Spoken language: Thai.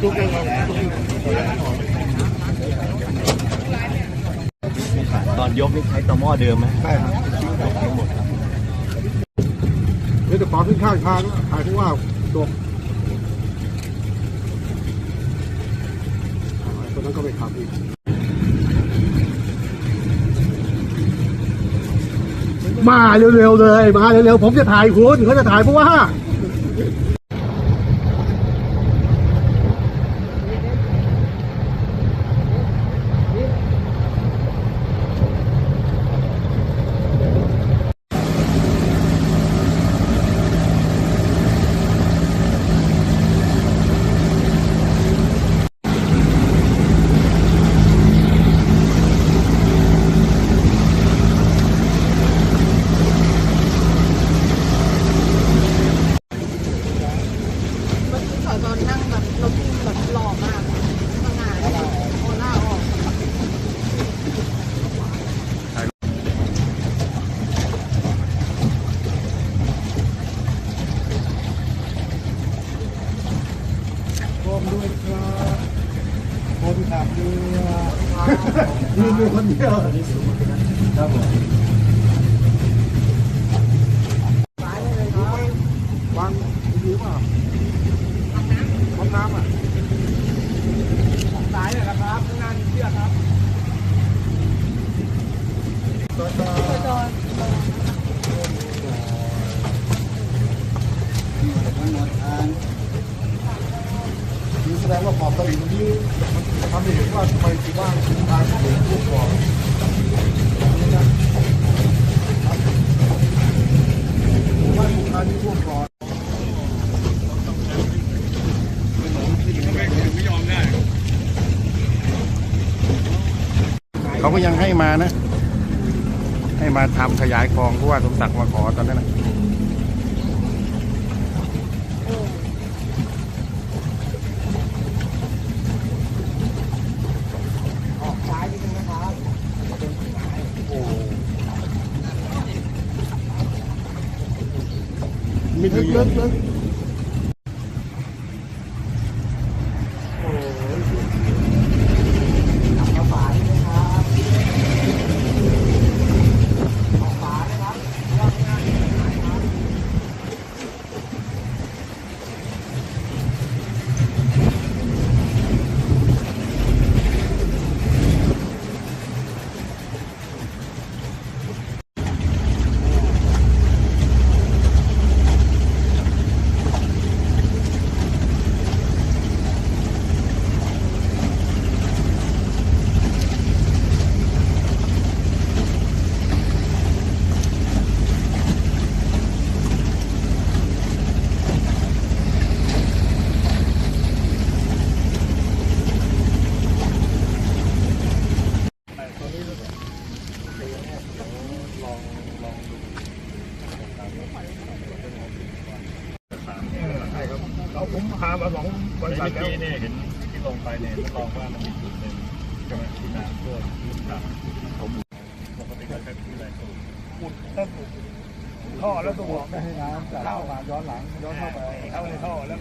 ตอนยกนี่ใช้ต่อหม้อเดิมไหมใช่ครับทั้งหมดครับเดี๋ยวจะขอขึ้นข้าวอีกทางถ่ายที่ว่าจบคนนั้นก็ไปขับอีกมาเร็วๆเลย มาเร็วๆผมจะถ่ายคุณเขาจะถ่ายเพราะว่า เมื่อกี้สอนนั่งแบบรถแบบหล่อมากสง่าเลยโอหน้าออก ผมด้วยครับ ผมขับเรือยืนอยู่คนเดียวครับผมวางดีเปล่าห้องน้ำอะสายเลยนะครับงานเชื่อครับต่อต่อโดนนี่แสดงว่าขอบตลิ่งนี้ทำให้เห็นว่าทำไมที่บ้านถึงทางถึงรูปก่อนบ้านคุณทานที่ท่วมก่อนเขาก็ยังให้มานะ ให้มาทำขยายคลองเพราะว่าสมศักดิ์มาขอตอนนั้นนะ ออกซ้ายนิดนึงนะครับ ไม่ครับเราผมพามาสองบริษัทเมื่อแล้วกี้เนี่ยเห็นที่ลงไปเนี่ยทดลองว่ามันมีจุดหนึ่งใช่ไหมที่น้ำท่วมครับผมปกติก็ใช้ที่ไรสูบขุดต้นขุดท่อแล้วตัวบอกไม่ให้น้ำเข้ามาย้อนหลังย้อนเข้าไปเข้าในท่อแล้ว